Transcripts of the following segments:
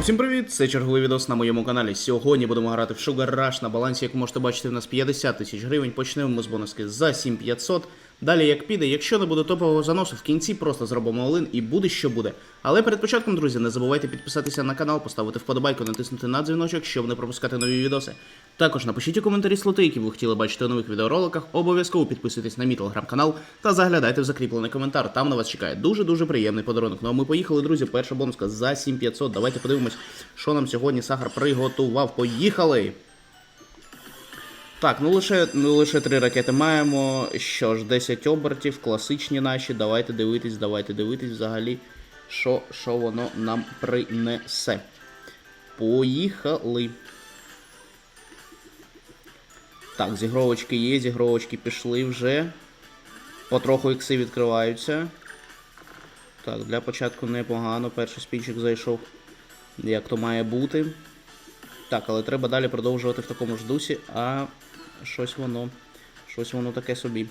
Усім привіт! Це черговий відос на моєму каналі. Сьогодні будемо грати в Sugar Rush на балансі, як можете бачити, у нас 50 тисяч гривень. Почнемо ми з бонуски за 7500. Далі як піде, якщо не буде топового заносу, в кінці просто зробимо олин і буде що буде. Але перед початком, друзі, не забувайте підписатися на канал, поставити вподобайку, натиснути на дзвіночок, щоб не пропускати нові відоси. Також напишіть у коментарі слоти, які ви хотіли бачити у нових відеороликах. Обов'язково підписуйтесь на мій телеграм-канал та заглядайте в закріплений коментар. Там на вас чекає дуже дуже приємний подарунок. Ну а ми поїхали, друзі. Перша бонуска за 7500. Давайте подивимось, що нам сьогодні Сахар приготував. Поїхали! Так, ну лише, ну лише три ракети маємо. Що ж, 10 обертів, класичні наші. Давайте дивитись, давайте дивитись взагалі, що, що воно нам принесе. Поїхали. Так, зігровочки є, зігровочки пішли вже. Потроху ікси відкриваються. Так, для початку непогано. Перший спінчик зайшов, як то має бути. Так, але треба далі продовжувати в такому ж дусі, а щось воно. Щось воно таке собі.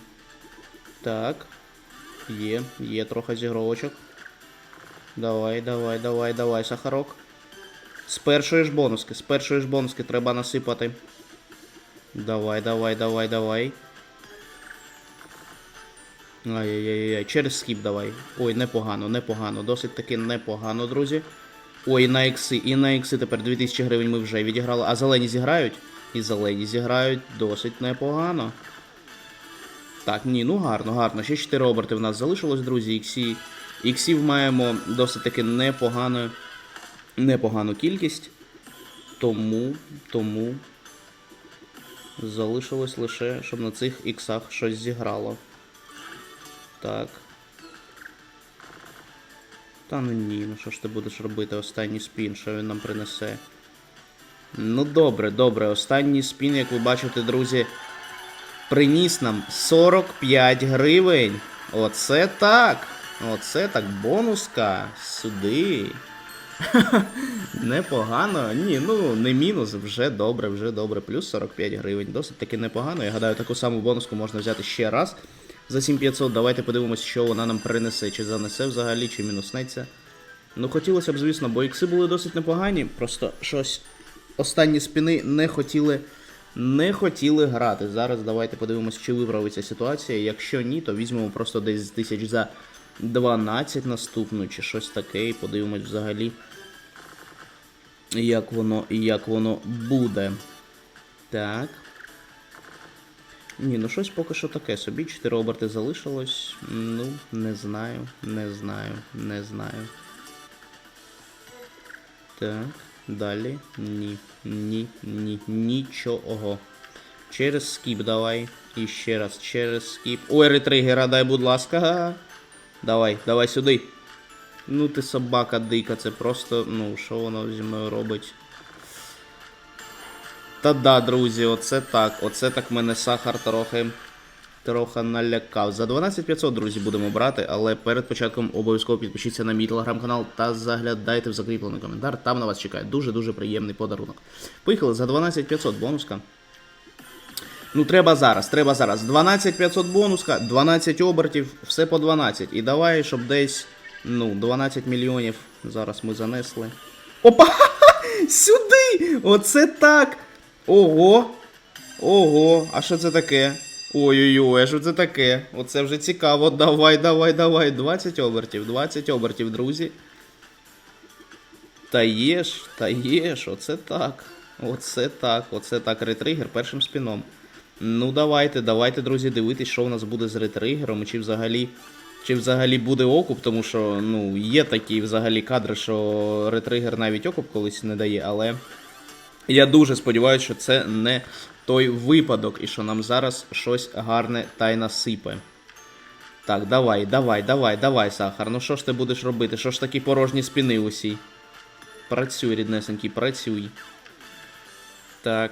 Так. Є, є трохи зігровочок. Давай, давай, давай, давай, сахарок. З першої ж бонуски, з першої ж бонуски треба насипати. Давай, давай, давай, давай. Ай-яй-яй, через скіп давай. Ой, непогано, непогано. Досить таки непогано, друзі. Ой, і на ікси, і на ікси тепер 2000 гривень ми вже відіграли. А зелені зіграють? І зелені зіграють досить непогано. Так, ні, ну гарно, гарно. Ще 4 оберти в нас залишилось, друзі. Іксі. Іксів маємо досить таки непогану, непогану кількість. Тому, тому. Залишилось лише, щоб на цих іксах щось зіграло. Так. Та ну ні, ну що ж ти будеш робити останній спін, що він нам принесе? Ну добре, добре, останній спін, як ви бачите, друзі, приніс нам 45 гривень. Оце так. Оце так, бонуска. Сюди. Непогано. Ні, ну не мінус, вже добре, вже добре. Плюс 45 гривень. Досить таки непогано. Я гадаю, таку саму бонуску можна взяти ще раз. За 7500 давайте подивимось, що вона нам принесе, чи занесе взагалі, чи мінуснеться. Ну, хотілося б, звісно, бо ікси були досить непогані, просто щось останні спіни не хотіли не хотіли грати. Зараз давайте подивимось, чи виправиться ситуація. Якщо ні, то візьмемо просто десь тисяч за 12 наступну, чи щось таке, і подивимось взагалі, як воно, як воно буде. Так. Ні, ну щось поки що таке собі. 4 оберти залишилось. Ну, не знаю, не знаю, не знаю. Так, далі. Ні, ні, ні, нічого. Через скіп давай. І ще раз, через скіп. Ой, ретригера, дай, будь ласка. Давай, давай сюди. Ну ти собака дика, це просто, ну, що воно зі мною робить? Та да, друзі, оце так. Оце так мене сахар трохи. Трохи налякав. За 12500, друзі, будемо брати, але перед початком обов'язково підпишіться на мій телеграм-канал та заглядайте в закріплений коментар. Там на вас чекає дуже-дуже приємний подарунок. Поїхали за 12500 бонуска. Ну, треба зараз, треба зараз. 12500 бонуска, 12 обертів, все по 12. І давай, щоб десь, ну, 12 мільйонів зараз ми занесли. Опа! Сюди! Оце так! Ого! Ого! А що це таке? Ой-ой-ой, а що це таке? Оце вже цікаво. Давай, давай, давай. 20 обертів, 20 обертів, друзі. Та є ж, та є ж, оце так. Оце так, оце так. Ретригер першим спіном. Ну давайте, давайте, друзі, дивитись, що в нас буде з ретригером, чи взагалі. Чи взагалі буде окуп, тому що ну, є такі взагалі кадри, що ретригер навіть окуп колись не дає, але я дуже сподіваюся, що це не той випадок, і що нам зараз щось гарне та й насипе. Так, давай, давай, давай, давай, Сахар. Ну що ж ти будеш робити? Що ж такі порожні спіни усі? Працюй, ріднесенький, працюй. Так.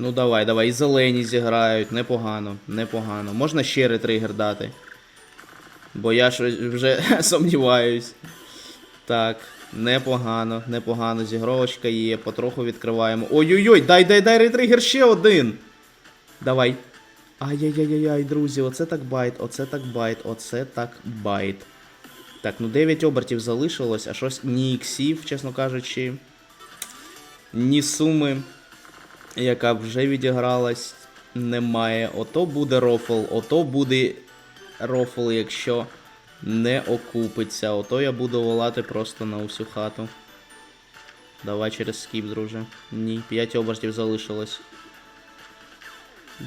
Ну давай, давай, і зелені зіграють, непогано, непогано. Можна ще ретригер дати. Бо я ж вже сумніваюсь. Так, непогано, непогано. Зігровочка є, потроху відкриваємо. Ой-ой-ой, дай, дай, дай ретригер ще один. Давай. Ай-яй-яй-яй, друзі, оце так байт, оце так байт, оце так байт. Так, ну 9 обертів залишилось, а щось ні іксів, чесно кажучи, ні суми, яка вже відігралась, немає. Ото буде рофл, ото буде рофл, якщо не окупиться. Ото я буду волати просто на усю хату. Давай через скіп, друже. Ні, 5 обертів залишилось.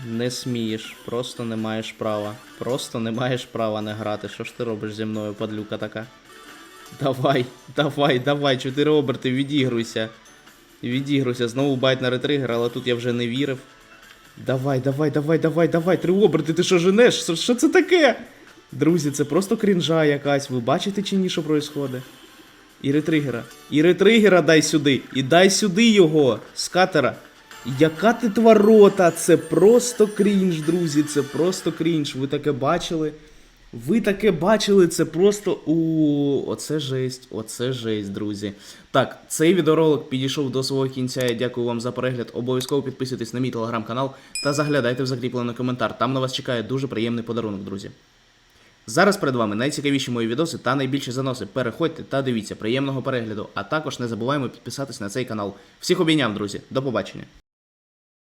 Не смієш, просто не маєш права. Просто не маєш права не грати. Що ж ти робиш зі мною, падлюка така? Давай, давай, давай, 4 оберти, відігруйся. Відігруйся, знову байт на ретригер, але тут я вже не вірив. Давай, давай, давай, давай, давай, три оберти, ти що женеш? Що, це таке? Друзі, це просто крінжа якась. Ви бачите чи ні, що происходить? І ретригера. І ретригера дай сюди. І дай сюди його. З катера. Яка ти тварота? Це просто крінж, друзі. Це просто крінж. Ви таке бачили? Ви таке бачили, це просто у оце жесть, оце жесть, друзі. Так, цей відеоролик підійшов до свого кінця. Я дякую вам за перегляд. Обов'язково підписуйтесь на мій телеграм-канал та заглядайте в закріплений коментар. Там на вас чекає дуже приємний подарунок, друзі. Зараз перед вами найцікавіші мої відоси та найбільші заноси. Переходьте та дивіться приємного перегляду, а також не забуваємо підписатись на цей канал. Всіх обійняв, друзі. До побачення.